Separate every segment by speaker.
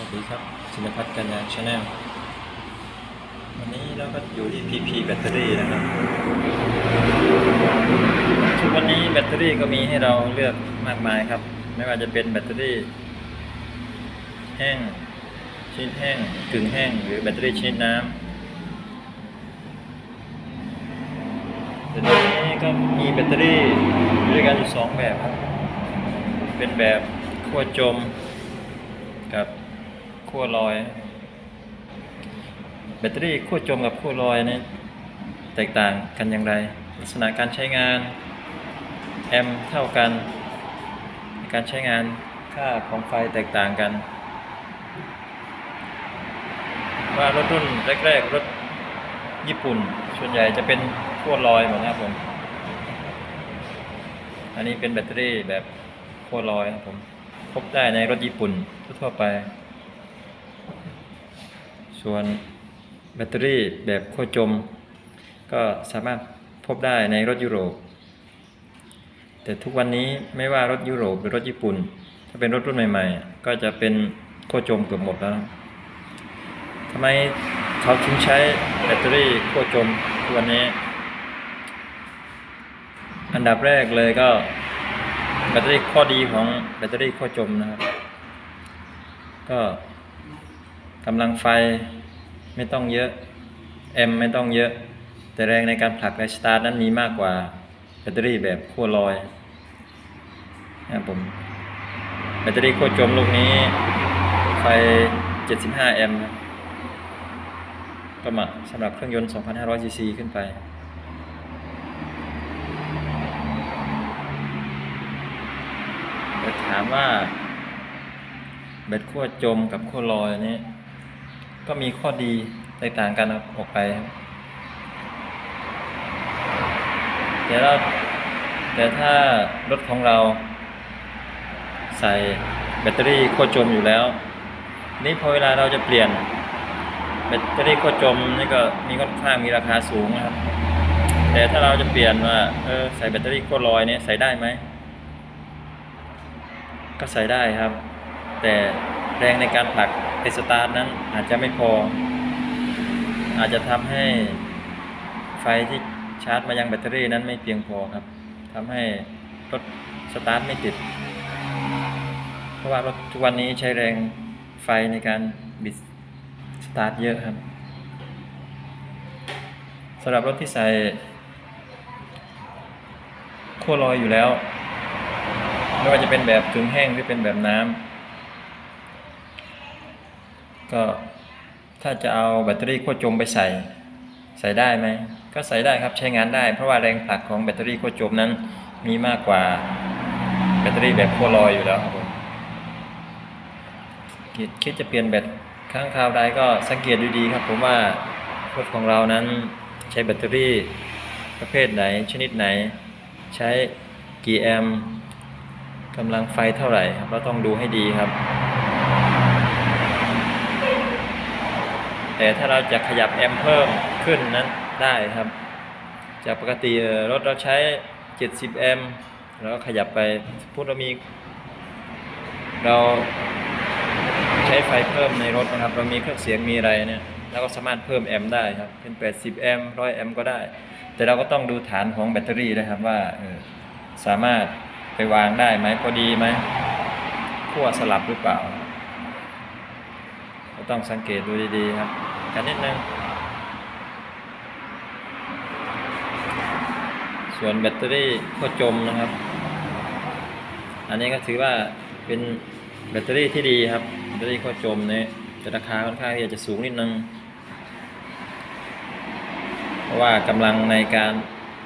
Speaker 1: วัสดีครับชินพัฒน์กัญญาชาแนลวันนี้เราก็อยู่ที่ PP แบตเตอรี่นะครับทุกวันนี้แบตเตอรี่ก็มีให้เราเลือกมากมายครับ ไม่ว่าจะเป็นแบตเตอรี่ แห้งชนิดแห้งกึ่งแห้งหรือแบตเตอรี่ชนิดน้ำเดี๋ยวนี้ก็มีแบตเตอรี่ด้วยกันอยู่สองแบบครับ เป็นแบบขั้วจมกับ ขั้วลอย แบตเตอรี่ขั้วจมกับขั้วลอยนี่แตกต่างกันอย่างไร ลักษณะการใช้งานแอมเท่ากัน การใช้งานค่าของไฟแตกต่างกัน ว่ารถรุ่นแรกๆรถญี่ปุ่น ส่วนใหญ่จะเป็นขั้วลอยหมดนะครับผม อันนี้เป็นแบตเตอรี่แบบขั้วลอยครับผม พบได้ในรถญี่ปุ่นทั่วไป ส่วนแบตเตอรี่แบบขั้วจม ก็สามารถพบได้ในรถยุโรป แต่ทุกวันนี้ไม่ว่ารถยุโรปหรือรถญี่ปุ่น ถ้าเป็นรถรุ่นใหม่ ๆ ก็จะเป็นขั้วจมเกือบหมดแล้วทำไมเขาถึงใช้แบตเตอรี่ขั้วจมทุกวันนี้ อันดับแรกเลยก็แบตเตอรี่ข้อดีของแบตเตอรี่ขั้วจมนะครับ ก็ กำลังไฟไม่ต้องเยอะแอมไม่ต้องเยอะ แต่แรงในการผลักและสตาร์ทนั้นมีมากกว่าแบตเตอรี่แบบขั้วลอยนะครับผมแบตเตอรี่ขั้วจมลูกนี้ไฟ 75 แอมป์ครับก็เหมาะสำหรับเครื่องยนต์ 2,500 ซีซีขึ้นไปถามว่าแบตขั้วจมกับขั้วลอยนี้ ก็มีข้อดีแตกต่างกันออกไปครับแต่เราแต่ถ้ารถของเราใส่แบตเตอรี่ขั้วจมอยู่แล้ว นี่พอเวลาเราจะเปลี่ยนแบตเตอรี่ขั้วจมนี่ก็มีค่อนข้างมีราคาสูงนะครับ แต่ถ้าเราจะเปลี่ยนว่าเออใส่แบตเตอรี่ขั้วลอยเนี่ยใส่ได้ไหม ก็ใส่ได้ครับ แต่ แรงในการผลักไปสตาร์ทนั้นอาจจะไม่พอ อาจจะทำให้ไฟที่ชาร์จมายังแบตเตอรี่นั้นไม่เพียงพอครับทำให้รถสตาร์ทไม่ติด เพราะว่ารถทุกวันนี้ใช้แรงไฟในการบิดสตาร์ทเยอะครับสำหรับรถที่ใส่ขั้วลอยอยู่แล้ว ไม่ว่าจะเป็นแบบกึ่งแห้งหรือเป็นแบบน้ำ ก็ถ้าจะเอาแบตเตอรี่ขั้วจมไปใส่ ใส่ได้ไหม ก็ใส่ได้ครับใช้งานได้ เพราะว่าแรงผลักของแบตเตอรี่ขั้วจมนั้นมีมากกว่าแบตเตอรี่แบบขั้วลอยอยู่แล้วครับผมคิดคิดจะเปลี่ยนแบตครั้งคราวใดก็สังเกตดูดีครับ ผมว่ารถของเรานั้นใช้แบตเตอรี่ประเภทไหนชนิดไหน ใช้กี่แอมป์กำลังไฟเท่าไหร่ครับเราต้องดูให้ดีครับ แต่ถ้าเราจะขยับแอมป์เพิ่มขึ้นนั้นได้ครับ จากปกติรถเราใช้ 70 แอมป์แล้วก็ขยับไปสมมติเรามี เราใช้ไฟเพิ่มในรถนะครับ เรามีเครื่องเสียงมีอะไรเนี่ยเราก็สามารถเพิ่มแอมป์ได้ครับเป็น 80 แอมป์100แอมป์ก็ได้ แต่เราก็ต้องดูฐานของแบตเตอรี่นะครับว่าสามารถไปวางได้ไหมพอดีไหมขั้วสลับหรือเปล่า ต้องสังเกตดูดีๆครับกันนิดนึง ส่วนแบตเตอรี่ขั้วจมนะครับ อันนี้ก็ถือว่าเป็นแบตเตอรี่ที่ดีครับแบตเตอรี่ขั้วจมเนี่ยจะราคาค่อนข้างที่จะสูงนิดนึง เพราะว่ากำลังในการ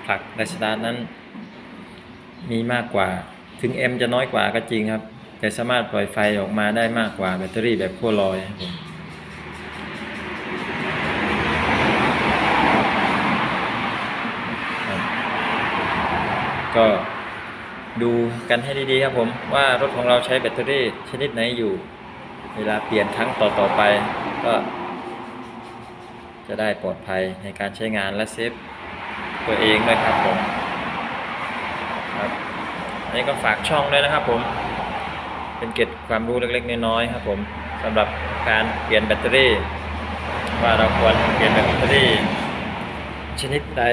Speaker 1: ผลักไดสตาร์นั้น มีมากกว่าถึง M จะน้อยกว่าก็จริงครับ แต่สามารถปล่อยไฟออกมาได้มากกว่าแบตเตอรี่แบบขั้วลอยครับผม ก็ดูกันให้ดีๆครับผมว่ารถของเราใช้แบตเตอรี่ชนิดไหนอยู่ เวลาเปลี่ยนครั้งต่อๆไปก็ จะได้ปลอดภัยในการใช้งานและเซฟตัวเองด้วยครับผมครับอันนี้ก็ฝากช่องด้วยนะครับผมเป็นเก็บความรู้เล็กๆน้อยๆครับผมสำหรับการเปลี่ยนแบตเตอรี่ ว่าเราควรเปลี่ยนแบตเตอรี่ชนิดใด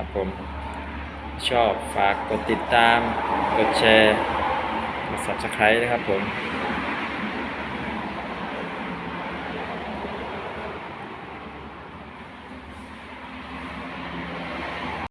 Speaker 1: ครับผมชอบฝากกดติดตาม กดแชร์กด subscribe นะครับผม